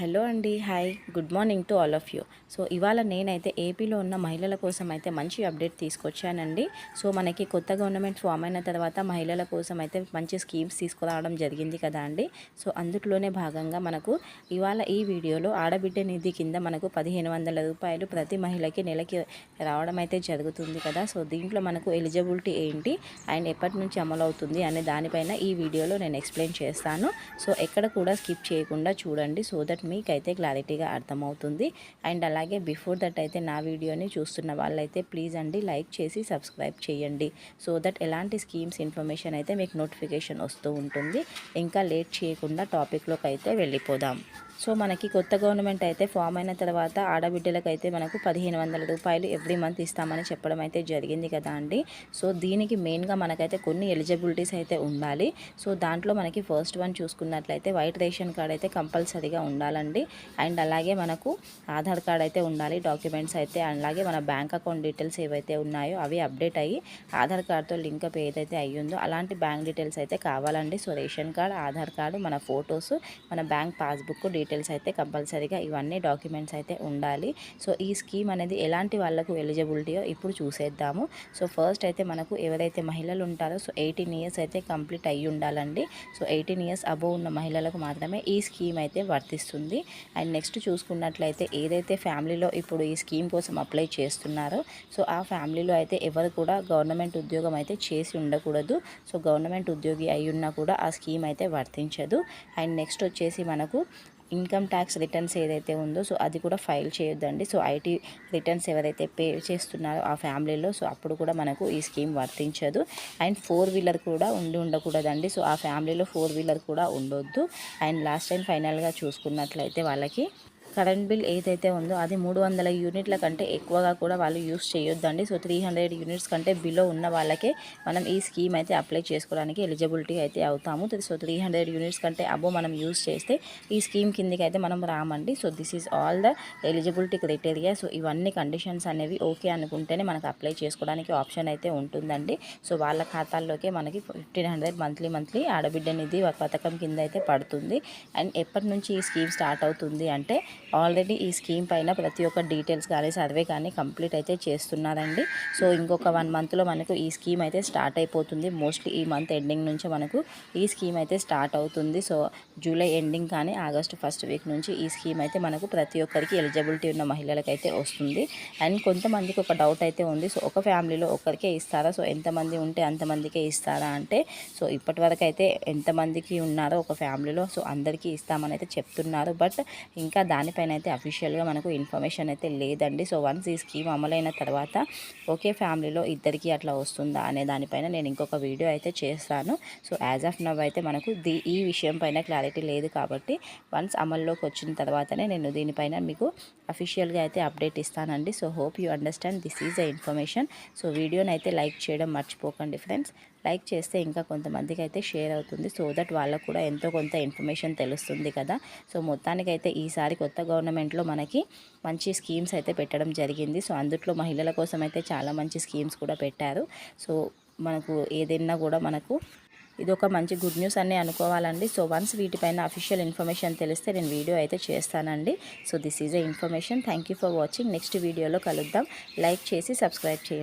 Hello అండి hi. Good morning to all of you. So ఇవాళ నేనైతే ఏపీలో ఉన్న మహిళల కోసం అయితే మంచి అప్డేట్ తీసుకొచ్చానండి. సో మనకి కొత్త గవర్నమెంట్ ఫామ్ అయిన తర్వాత మహిళల కోసం అయితే మంచి స్కీమ్స్ తీసుకురావడం జరిగింది కదా అండి. సో అందులోనే భాగంగా మనకు ఇవాళ ఈ వీడియోలో ఆడబిడ్డ నిధి కింద మనకు పదిహేను వందల రూపాయలు ప్రతి మహిళకి నెలకి రావడం అయితే జరుగుతుంది కదా. సో దీంట్లో మనకు ఎలిజిబిలిటీ ఏంటి అండ్ ఎప్పటి నుంచి అమలు అవుతుంది అనే దానిపైన ఈ వీడియోలో నేను ఎక్స్ప్లెయిన్ చేస్తాను. సో ఎక్కడ కూడా స్కిప్ చేయకుండా చూడండి సో దట్ మీకైతే క్లారిటీగా అర్థమవుతుంది. అండ్ అలాగే బిఫోర్ దట్ అయితే నా వీడియోని చూస్తున్న వాళ్ళైతే ప్లీజ్ అండి లైక్ చేసి సబ్స్క్రైబ్ చేయండి. సో దట్ ఎలాంటి స్కీమ్స్ ఇన్ఫర్మేషన్ అయితే మీకు నోటిఫికేషన్ వస్తూ ఉంటుంది. ఇంకా లేట్ చేయకుండా టాపిక్లోకి అయితే వెళ్ళిపోదాం. సో మనకి కొత్త గవర్నమెంట్ అయితే ఫామ్ అయిన తర్వాత ఆడబిడ్డలకు అయితే మనకు పదిహేను వందల రూపాయలు ఎవ్రీ మంత్ ఇస్తామని చెప్పడం అయితే జరిగింది కదా అండి. సో దీనికి మెయిన్గా మనకైతే కొన్ని ఎలిజిబిలిటీస్ అయితే ఉండాలి. సో దాంట్లో మనకి ఫస్ట్ వన్ చూసుకున్నట్లయితే వైట్ రేషన్ కార్డ్ అయితే కంపల్సరీగా ఉండాలండి. అండ్ అలాగే మనకు ఆధార్ కార్డ్ అయితే ఉండాలి డాక్యుమెంట్స్ అయితే అలాగే మన బ్యాంక్ అకౌంట్ డీటెయిల్స్ ఏవైతే ఉన్నాయో అవి అప్డేట్ అయ్యి ఆధార్ కార్డ్తో లింకప్ ఏదైతే అయ్యిందో అలాంటి బ్యాంక్ డీటెయిల్స్ అయితే కావాలండి. So ration card Aadhaar card మన ఫొటోస్ మన బ్యాంక్ పాస్బుక్ డీటెయిల్స్ అయితే కంపల్సరీగా ఇవన్నీ డాక్యుమెంట్స్ అయితే ఉండాలి. సో ఈ స్కీమ్ అనేది ఎలాంటి వాళ్ళకు ఎలిజిబిలిటీయో ఇప్పుడు చూసేద్దాము. సో ఫస్ట్ అయితే మనకు ఎవరైతే మహిళలు ఉంటారో సో ఎయిటీన్ ఇయర్స్ అయితే కంప్లీట్ అయ్యి ఉండాలండి. సో ఎయిటీన్ ఇయర్స్ అబోవ్ ఉన్న మహిళలకు మాత్రమే ఈ స్కీమ్ అయితే వర్తిస్తుంది. అండ్ నెక్స్ట్ చూసుకున్నట్లయితే ఏదైతే ఫ్యామిలీలో ఇప్పుడు ఈ స్కీమ్ కోసం అప్లై చేస్తున్నారో సో ఆ ఫ్యామిలీలో అయితే ఎవరు కూడా గవర్నమెంట్ ఉద్యోగం అయితే చేసి ఉండకూడదు. సో గవర్నమెంట్ ఉద్యోగి అయి ఉన్నా కూడా ఆ స్కీమ్ అయితే వర్తించదు. అండ్ నెక్స్ట్ వచ్చేసి మనకు ఇన్కమ్ ట్యాక్స్ రిటర్న్స్ ఏదైతే ఉందో సో అది కూడా ఫైల్ చేయొద్దండి. సో ఐటీ రిటర్న్స్ ఎవరైతే పే చేస్తున్నారో ఆ ఫ్యామిలీలో సో అప్పుడు కూడా మనకు ఈ స్కీమ్ వర్తించదు. అండ్ ఫోర్ వీలర్ కూడా ఉండి ఉండకూడదండి. సో ఆ ఫ్యామిలీలో ఫోర్ వీలర్ కూడా ఉండొద్దు. అండ్ లాస్ట్ టైం ఫైనల్గా చూసుకున్నట్లయితే వాళ్ళకి కరెంట్ బిల్ ఏదైతే ఉందో అది మూడు వందల యూనిట్ల కంటే ఎక్కువగా కూడా వాళ్ళు యూస్ చేయొద్దండి. సో త్రీ హండ్రెడ్ యూనిట్స్ కంటే బిలో ఉన్న వాళ్ళకే మనం ఈ స్కీమ్ అయితే అప్లై చేసుకోవడానికి ఎలిజిబిలిటీ అయితే అవుతాము. సో త్రీ హండ్రెడ్ యూనిట్స్ కంటే అబో మనం యూస్ చేస్తే ఈ స్కీమ్ కిందకి అయితే మనం రామండి. So this is all the eligibility criteria. So ఇవన్నీ కండిషన్స్ అనేవి ఓకే అనుకుంటేనే మనకు అప్లై చేసుకోవడానికి ఆప్షన్ అయితే ఉంటుందండి. సో వాళ్ళ ఖాతాల్లోకే మనకి ఫిఫ్టీన్ హండ్రెడ్ మంత్లీ మంత్లీ ఆడబిడ్డ నిధి పథకం కింద అయితే పడుతుంది. అండ్ ఎప్పటి నుంచి ఈ స్కీమ్ స్టార్ట్ అవుతుంది అంటే ఆల్రెడీ ఈ స్కీమ్ పైన ప్రతి ఒక్క డీటెయిల్స్ కానీ సర్వే కానీ కంప్లీట్ అయితే చేస్తున్నారండి. సో ఇంకొక వన్ మంత్లో మనకు ఈ స్కీమ్ అయితే స్టార్ట్ అయిపోతుంది. మోస్ట్లీ ఈ మంత్ ఎండింగ్ నుంచి మనకు ఈ స్కీమ్ అయితే స్టార్ట్ అవుతుంది. సో జూలై ఎండింగ్ కానీ ఆగస్ట్ ఫస్ట్ వీక్ నుంచి ఈ స్కీమ్ అయితే మనకు ప్రతి ఒక్కరికి ఎలిజిబిలిటీ ఉన్న మహిళలకైతే వస్తుంది. అండ్ కొంతమందికి ఒక డౌట్ అయితే ఉంది. సో ఒక ఫ్యామిలీలో ఒకరికే ఇస్తారా? సో ఎంతమంది ఉంటే అంతమందికే ఇస్తారా అంటే సో ఇప్పటి వరకు అయితే ఎంతమందికి ఉన్నారో ఒక ఫ్యామిలీలో సో అందరికీ ఇస్తామని అయితే చెప్తున్నారు. బట్ ఇంకా దాని దానిపైన అయితే అఫీషియల్గా మనకు ఇన్ఫర్మేషన్ అయితే లేదండి. సో వన్స్ ఈ స్కీమ్ అమలైన తర్వాత ఒకే ఫ్యామిలీలో ఇద్దరికి అట్లా వస్తుందా అనే దానిపైన నేను ఇంకొక వీడియో అయితే చేస్తాను. సో యాజ్ ఆఫ్ నవ్ అయితే మనకు దీ ఈ విషయం పైన క్లారిటీ లేదు కాబట్టి వన్స్ అమల్లోకి వచ్చిన తర్వాతనే నేను దీనిపైన మీకు అఫీషియల్గా అయితే అప్డేట్ ఇస్తానండి. So hope you understand this is the information so వీడియోని అయితే లైక్ చేయడం మర్చిపోకండి ఫ్రెండ్స్ లైక్ చేస్తే ఇంకా కొంతమందికి అయితే షేర్ అవుతుంది. సో దట్ వాళ్ళకు కూడా ఎంతో కొంత ఇన్ఫర్మేషన్ తెలుస్తుంది కదా. సో మొత్తానికైతే ఈసారి కొత్త గవర్నమెంట్లో మనకి మంచి స్కీమ్స్ అయితే పెట్టడం జరిగింది. సో అందుట్లో మహిళల కోసం అయితే చాలా మంచి స్కీమ్స్ కూడా పెట్టారు. సో మనకు ఏదైనా కూడా మనకు ఇది ఒక మంచి గుడ్ న్యూస్ అని అనుకోవాలండి. సో వన్స్ వీటిపైన అఫీషియల్ ఇన్ఫర్మేషన్ తెలిస్తే నేను వీడియో అయితే చేస్తానండి. So this is a information thank for watching next వీడియోలో కలుద్దాం. లైక్ చేసి సబ్స్క్రైబ్ చేయండి.